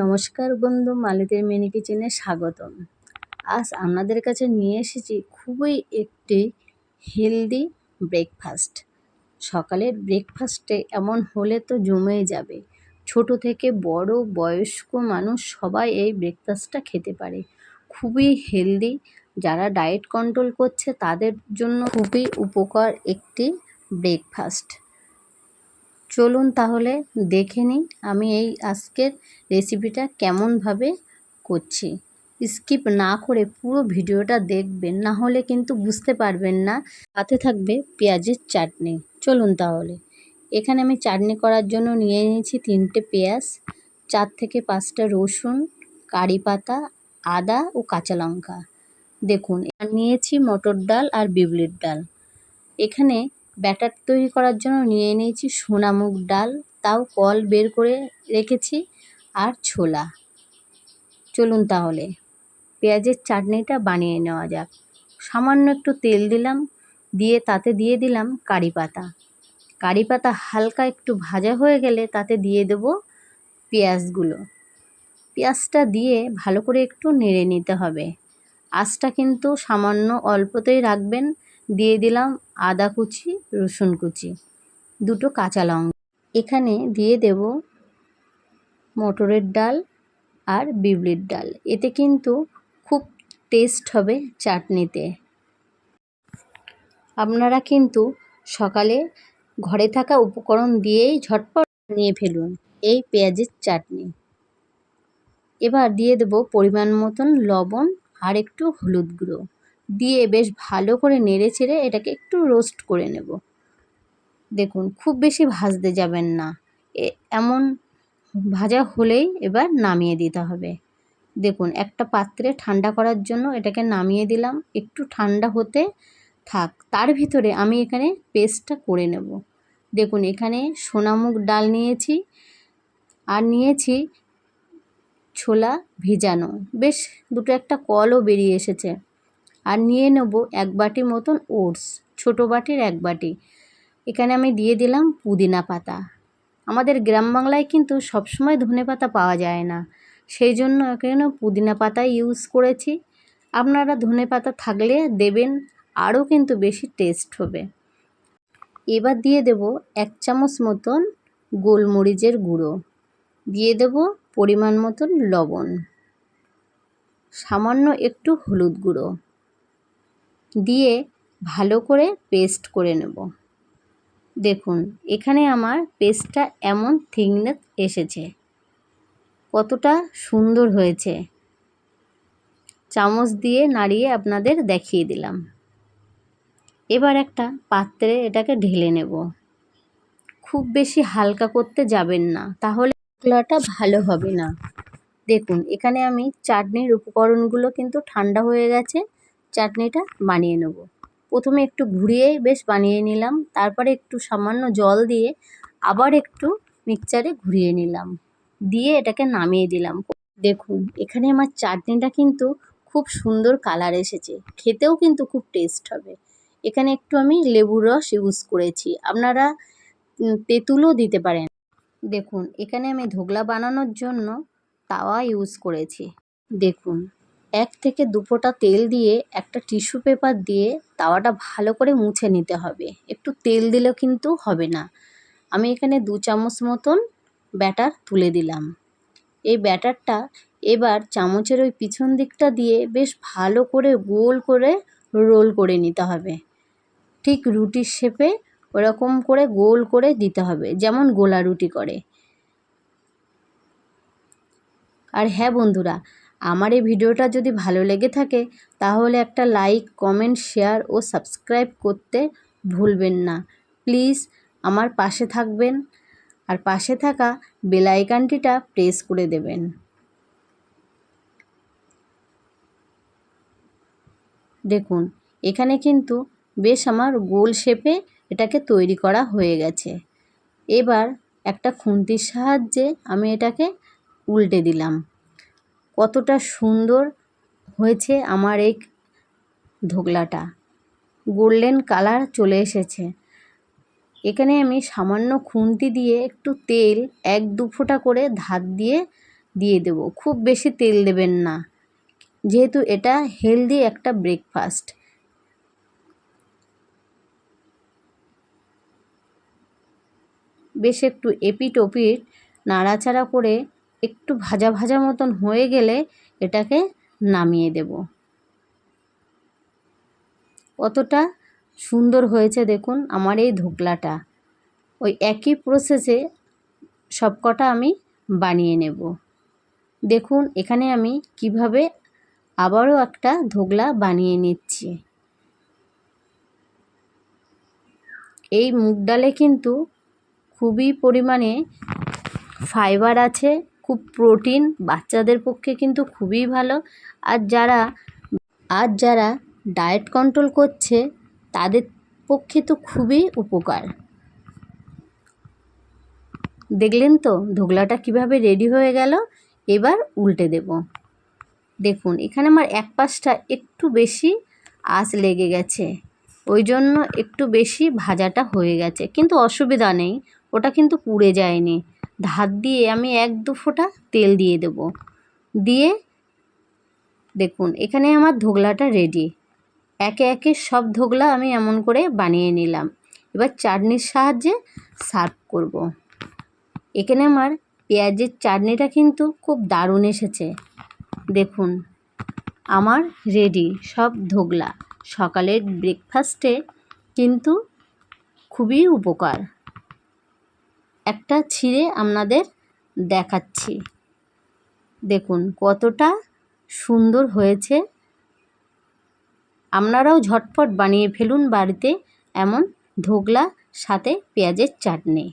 নমস্কার বন্ধু মালিতের মিনি কিচেনে স্বাগতম। আজ আপনাদের কাছে নিয়ে এসেছি খুবই একটি হেলদি ব্রেকফাস্ট। সকালের ব্রেকফাস্টে এমন হলে তো জমেই যাবে। ছোট থেকে বড় বয়স্ক মানুষ সবাই এই ব্রেকফাস্টটা খেতে পারে। খুবই হেলদি। যারা ডায়েট কন্ট্রোল করছে তাদের জন্য খুবই উপকার একটি ব্রেকফাস্ট। চলুন তাহলে দেখে নিই আমি এই আজকের রেসিপিটা কেমনভাবে করছি। স্কিপ না করে পুরো ভিডিওটা দেখবেন, না হলে কিন্তু বুঝতে পারবেন না। সাথে থাকবে পেঁয়াজের চাটনি। চলুন তাহলে। এখানে আমি চাটনি করার জন্য নিয়ে নিয়েছি তিনটে পেঁয়াজ, চার থেকে পাঁচটা রসুন, কারি পাতা, আদা ও কাঁচা লঙ্কা। দেখুন নিয়েছি মটর ডাল আর বিউলির ডাল। এখানে ব্যাটার তৈরি করার জন্য নিয়ে নিয়েছি সোনামুগ ডাল, তাও কল বের করে রেখেছি আর ছোলা। চলুন তাহলে, পেঁয়াজের চাটনিটা বানিয়ে নেওয়া যাক। সামান্য একটু তেল দিলাম, দিয়ে তাতে দিয়ে দিলাম কারি পাতা। কারি পাতা হালকা একটু ভাজা হয়ে গেলে তাতে দিয়ে দেব পেঁয়াজগুলো। পেঁয়াজটা দিয়ে ভালো করে একটু নেড়ে নিতে হবে। আঁচটা কিন্তু সামান্য অল্পতেই রাখবেন দিয়ে দিলাম আদা কুচি, রসুন কুচি, দুটো কাঁচা লঙ্কা। এখানে দিয়ে দেব মটরের ডাল আর বিউলির ডাল। এতে কিন্তু খুব টেস্ট হবে চাটনিতে। আপনারা কিন্তু সকালে ঘরে থাকা উপকরণ দিয়েই ঝটপট নিয়ে ফেলুন এই পেঁয়াজের চাটনি। এবার দিয়ে দেব পরিমাণ মতন লবণ আর একটু হলুদ গুঁড়ো। দিয়ে বেশ ভালো করে নেড়ে চেড়ে এটাকে একটু রোস্ট করে নেব। দেখুন, খুব বেশি ভাজতে যাবেন না। এমন ভাজা হলেই এবার নামিয়ে দিতে হবে। দেখুন, একটা পাত্রে ঠান্ডা করার জন্য এটাকে নামিয়ে দিলাম। একটু ঠান্ডা হতে থাক, তার ভিতরে আমি এখানে পেস্টটা করে নেব। দেখুন, এখানে সোনামুগ ডাল নিয়েছি আর নিয়েছি ছোলা ভিজানো। বেশ, দুটো একটা কলও বেরিয়ে এসেছে। আর নিয়ে নেব এক বাটি মতন ওটস, ছোটো বাটির এক বাটি। এখানে আমি দিয়ে দিলাম পুদিনা পাতা। আমাদের গ্রাম বাংলায় কিন্তু সবসময় ধনে পাতা পাওয়া যায় না। সেই জন্য এখানে পুদিনা পাতা ইউজ করেছি। আপনারা ধনে পাতা থাকলে দেবেন, আরও কিন্তু বেশি টেস্ট হবে। এবার দিয়ে দেব এক চামচ মতন গোলমরিচের গুঁড়ো। দিয়ে দেব পরিমাণ মতন লবণ। সামান্য একটু হলুদ গুঁড়ো। দিয়ে ভালো করে পেস্ট করে নেব। দেখুন, এখানে আমার পেস্টটা এমন থিকনেস এসেছে। কতটা সুন্দর হয়েছে। চামচ দিয়ে নাড়িয়ে আপনাদের দেখিয়ে দিলাম। এবার একটা পাত্রে এটাকে ঢেলে নেব। খুব বেশি হালকা করতে যাবেন না, তাহলে মশলাটা ভালো হবে না। দেখুন, এখানে আমি চাটনির উপকরণগুলো কিন্তু ঠান্ডা হয়ে গেছে। চাটনিটা বানিয়ে নেব। প্রথমে একটু ঘুরিয়ে বেশ বানিয়ে নিলাম, তারপরে একটু সামান্য জল দিয়ে আবার একটু মিক্সচারে ঘুরিয়ে নিলাম। দিয়ে এটাকে নামিয়ে দিলাম। দেখুন, এখানে আমার চাটনিটা কিন্তু খুব সুন্দর কালার এসেছে। খেতেও কিন্তু খুব টেস্ট হবে। এখানে একটু আমি লেবুর রস ইউজ করেছি। আপনারা তেঁতুলও দিতে পারেন। দেখুন, এখানে আমি ধোকলা বানানোর জন্য তাওয়া ইউজ করেছি। দেখুন এক থেকে দু ফোঁটা তেল দিয়ে একটা টিস্যু পেপার দিয়ে তাওয়াটা ভালো করে মুছে নিতে হবে। একটু তেল দিলেও কিন্তু হবে না। আমি এখানে দু চামচ মতন ব্যাটার তুলে দিলাম। এই ব্যাটারটা এবার চামচের ওই পিছন দিকটা দিয়ে বেশ ভালো করে গোল করে রোল করে নিতে হবে। ঠিক রুটির শেপে ওরকম করে গোল করে দিতে হবে, যেমন গোলা রুটি করে। আর হ্যাঁ বন্ধুরা আমার এই ভিডিওটা যদি ভালো লেগে থাকে, তাহলে একটা লাইক, কমেন্ট, শেয়ার ও সাবস্ক্রাইব করতে ভুলবেন না। প্লিজ আমার পাশে থাকবেন আর পাশে থাকা বেলাইকানটিটা প্রেস করে দেবেন। দেখুন, এখানে কিন্তু বেশ আমার গোল শেপে এটাকে তৈরি করা হয়ে গেছে। এবার একটা খুন্তির সাহায্যে আমি এটাকে উল্টে দিলাম। কতটা সুন্দর হয়েছে আমার এই ধোকলাটা। গোল্ডেন কালার চলে এসেছে। এখানে আমি সামান্য খুন্তি দিয়ে একটু তেল এক দু ফোঁটা করে ধার দিয়ে দিয়ে দেব। খুব বেশি তেল দেবেন না। যেহেতু এটা হেলদি একটা ব্রেকফাস্ট। বেশ একটু এপিট ওপিট নাড়াচাড়া করে একটু ভাজা ভাজা মতন হয়ে গেলে এটাকে নামিয়ে দেব। কতটা সুন্দর হয়েছে দেখুন আমার এই ধোকলাটা। ওই একই প্রসেসে সবকটা আমি বানিয়ে নেব। দেখুন এখানে আমি কীভাবে আবারও একটা ধোকলা বানিয়ে নিচ্ছি। এই মুগ ডালে কিন্তু খুবই পরিমাণে ফাইবার আছে। খুব প্রোটিন, বাচ্চাদের পক্ষে কিন্তু খুবই ভালো। আর যারা আর যারা ডায়েট কন্ট্রোল করছে, তাদের পক্ষে তো খুবই উপকার। দেখলেন তো, ধোকলাটা কীভাবে রেডি হয়ে গেল? এবার উল্টে দেব। দেখুন, এখানে আমার এক পাশটা একটু বেশি আঁচ লেগে গেছে। ওই জন্য একটু বেশি ভাজাটা হয়ে গেছে। কিন্তু অসুবিধা নেই, ওটা কিন্তু পুড়ে যায়নি। ধার দিয়ে আমি এক দু ফোঁটা তেল দিয়ে দেব। দিয়ে দেখুন, এখানে আমার ধোগলাটা রেডি একে একে সব ধোগলা আমি এমন করে বানিয়ে নিলাম। এবার চাটনির সাহায্যে সার্ভ করব। এখানে আমার পেঁয়াজের চাটনিটা কিন্তু খুব দারুণ এসেছে। দেখুন, আমার রেডি সব ধোগলা সকালের ব্রেকফাস্টে কিন্তু খুবই উপকার। একটা ছিঁড়ে আপনাদের দেখাচ্ছি। দেখুন, কতটা সুন্দর হয়েছে। আপনারাও ঝটপট বানিয়ে ফেলুন বাড়িতে এমন ধোকলা, সাথে পেঁয়াজের চাটনি।